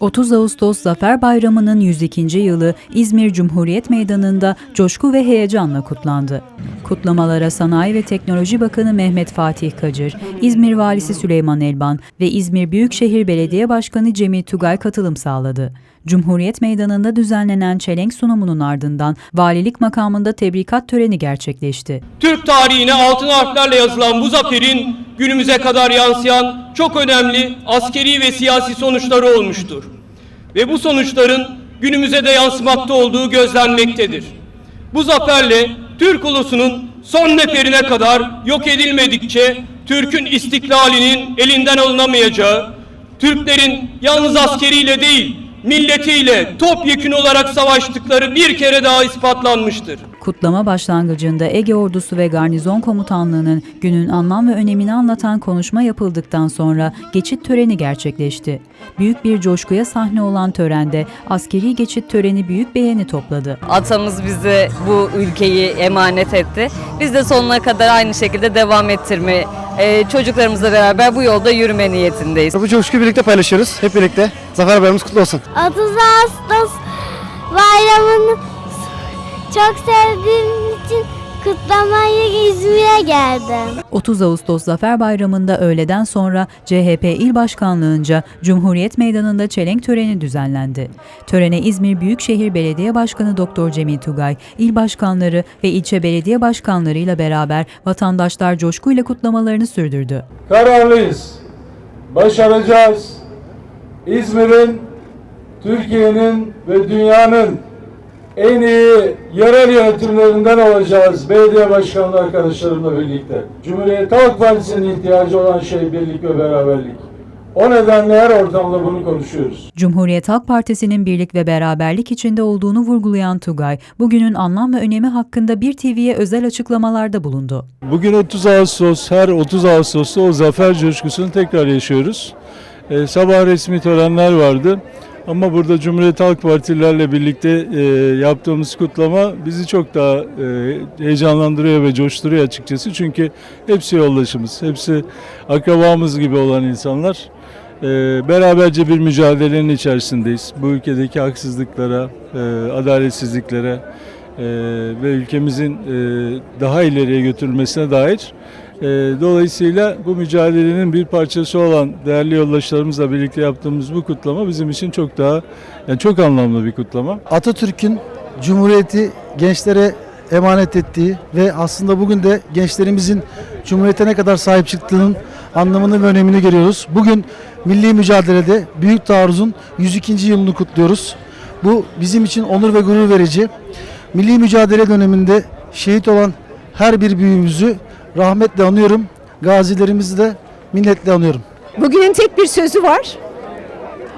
30 Ağustos Zafer Bayramı'nın 102. yılı İzmir Cumhuriyet Meydanı'nda coşku ve heyecanla kutlandı. Kutlamalara Sanayi ve Teknoloji Bakanı Mehmet Fatih Kacır, İzmir Valisi Süleyman Elban ve İzmir Büyükşehir Belediye Başkanı Cemil Tugay katılım sağladı. Cumhuriyet Meydanı'nda düzenlenen çelenk sunumunun ardından valilik makamında tebrikat töreni gerçekleşti. Türk tarihine altın harflerle yazılan bu zaferin günümüze kadar yansıyan çok önemli askeri ve siyasi sonuçları olmuştur. Ve bu sonuçların günümüze de yansımakta olduğu gözlenmektedir. Bu zaferle Türk ulusunun son neferine kadar yok edilmedikçe Türk'ün istiklalinin elinden alınamayacağı, Türklerin yalnız askeriyle değil, milletiyle topyekün olarak savaştıkları bir kere daha ispatlanmıştır. Kutlama başlangıcında Ege Ordusu ve Garnizon Komutanlığı'nın günün anlam ve önemini anlatan konuşma yapıldıktan sonra geçit töreni gerçekleşti. Büyük bir coşkuya sahne olan törende askeri geçit töreni büyük beğeni topladı. Atamız bize bu ülkeyi emanet etti. Biz de sonuna kadar aynı şekilde devam ettirme, e, çocuklarımızla beraber bu yolda yürüme niyetindeyiz. Bu coşkuyu birlikte paylaşıyoruz. Hep birlikte. Zafer Bayramımız kutlu olsun. 30 Ağustos çok sevdiğim için kutlamaya İzmir'e geldim. 30 Ağustos Zafer Bayramı'nda öğleden sonra CHP İl Başkanlığı'nca Cumhuriyet Meydanı'nda çelenk töreni düzenlendi. Törene İzmir Büyükşehir Belediye Başkanı Doktor Cemil Tugay, il başkanları ve ilçe belediye başkanlarıyla beraber vatandaşlar coşkuyla kutlamalarını sürdürdü. Kararlıyız. Başaracağız. İzmir'in, Türkiye'nin ve dünyanın en iyi yerel yönetimlerinden olacağız belediye başkanlığı arkadaşlarımla birlikte. Cumhuriyet Halk Partisi'nin ihtiyacı olan şey birlik ve beraberlik. O nedenle her ortamda bunu konuşuyoruz. Cumhuriyet Halk Partisi'nin birlik ve beraberlik içinde olduğunu vurgulayan Tugay, bugünün anlam ve önemi hakkında bir TV'ye özel açıklamalarda bulundu. Bugün 30 Ağustos, her 30 Ağustos'ta o zafer coşkusunu tekrar yaşıyoruz. Ee, sabah resmi törenler vardı. Ama burada Cumhuriyet Halk Partililerle birlikte e, yaptığımız kutlama bizi çok daha e, heyecanlandırıyor ve coşturuyor açıkçası. Çünkü hepsi yoldaşımız, hepsi akrabamız gibi olan insanlar. E, beraberce bir mücadelenin içerisindeyiz. Bu ülkedeki haksızlıklara, e, adaletsizliklere e, ve ülkemizin e, daha ileriye götürülmesine dair dolayısıyla bu mücadelenin bir parçası olan değerli yoldaşlarımızla birlikte yaptığımız bu kutlama bizim için çok daha yani çok anlamlı bir kutlama. Atatürk'ün Cumhuriyeti gençlere emanet ettiği ve aslında bugün de gençlerimizin Cumhuriyete ne kadar sahip çıktığının anlamını ve önemini görüyoruz. Bugün milli mücadelede Büyük Taarruz'un 102. yılını kutluyoruz. Bu bizim için onur ve gurur verici. Milli mücadele döneminde şehit olan her bir büyüğümüzü rahmetle anıyorum. Gazilerimizi de minnetle anıyorum. Bugünün tek bir sözü var.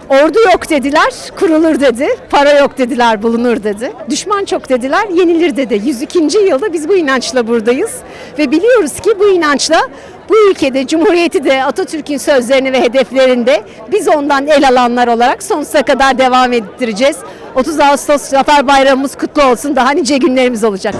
Ordu yok dediler, kurulur dedi. Para yok dediler, bulunur dedi. Düşman çok dediler, yenilir dedi. 102. yılda biz bu inançla buradayız. Ve biliyoruz ki bu inançla bu ülkede Cumhuriyeti de Atatürk'ün sözlerini ve hedeflerinde biz ondan el alanlar olarak sonsuza kadar devam ettireceğiz. 30 Ağustos Zafer Bayramımız kutlu olsun. Daha nice günlerimiz olacak.